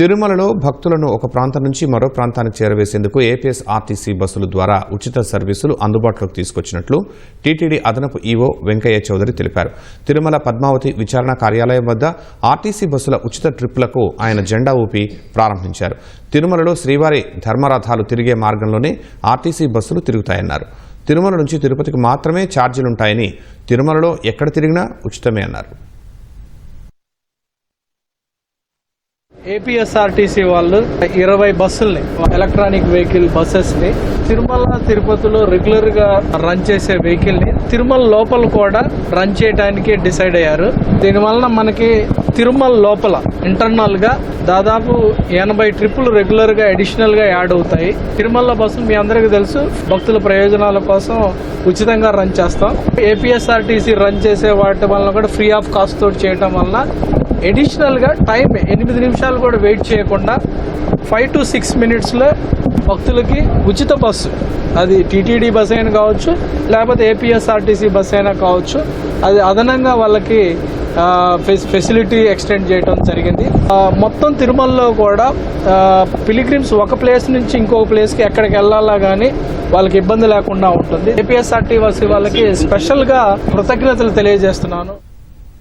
తిరుమలలో భక్తులను ఒక ప్రాంతం నుంచి మరో ప్రాంతానికి చేరవేసేందుకు ఏపీఎస్ఆర్టీసీ బస్సుల ద్వారా ఉచిత సర్వీసులు అందుబాటులోకి తీసుకొచ్చినట్లు టీటీడీ అదనపు ఈవో వెంకయ్య చౌదరి తెలిపారు. తిరుమల పద్మావతి విచారణ కార్యాలయం వద్ద ఆర్టీసీ బస్సుల ఉచిత ట్రిప్లకు ఆయన జెండా ఊపి ప్రారంభించారు. తిరుమలలో శ్రీవారి ధర్మరథాలు తిరిగే మార్గంలోనే ఆర్టీసీ బస్సులు తిరుగుతాయన్నారు. తిరుమల నుంచి తిరుపతికి మాత్రమే ఛార్జీలుంటాయని తిరుమలలో ఎక్కడ తిరిగినా ఉచితమే అన్నారు. ఏపీఎస్ఆర్టీసీ వాళ్ళు ఇరవై బస్సుల్ని ఎలక్ట్రానిక్ వెహికల్ బస్సెస్ని తిరుమల తిరుపతిలో రెగ్యులర్గా రన్ చేసే వెహికల్ని తిరుమల లోపల కూడా రన్ చేయడానికి డిసైడ్ అయ్యారు. దీని వలన మనకి తిరుమల లోపల ఇంటర్నల్గా దాదాపు ఎనభై ట్రిప్పులు రెగ్యులర్గా అడిషనల్గా యాడ్ అవుతాయి. తిరుమల బస్సులు మీ అందరికీ తెలుసు. భక్తుల ప్రయోజనాల కోసం ఉచితంగా రన్ చేస్తాం. ఏపీఎస్ఆర్టీసీ రన్ చేసే వాటి వలన కూడా ఫ్రీ ఆఫ్ కాస్ట్ తోటి చేయటం వలన ఎడిషనల్గా టైం ఎనిమిది నిమిషాలు కూడా వెయిట్ చేయకుండా ఫైవ్ టు సిక్స్ మినిట్స్లో భక్తులకి ఉచిత బస్సు. అది టీటీడీ బస్ అయినా కావచ్చు లేకపోతే ఏపీఎస్ఆర్టీసీ బస్ అయినా కావచ్చు. అది అదనంగా వాళ్ళకి ఫెసిలిటీ ఎక్స్టెండ్ చేయడం జరిగింది. మొత్తం తిరుమలలో కూడా పిలిగ్రిమ్స్ ఒక ప్లేస్ నుంచి ఇంకో ప్లేస్కి ఎక్కడికి వెళ్ళాలా కానీ వాళ్ళకి ఇబ్బంది లేకుండా ఉంటుంది. ఏపీఎస్ఆర్టీ బస్సు వాళ్ళకి స్పెషల్గా కృతజ్ఞతలు తెలియజేస్తున్నాను.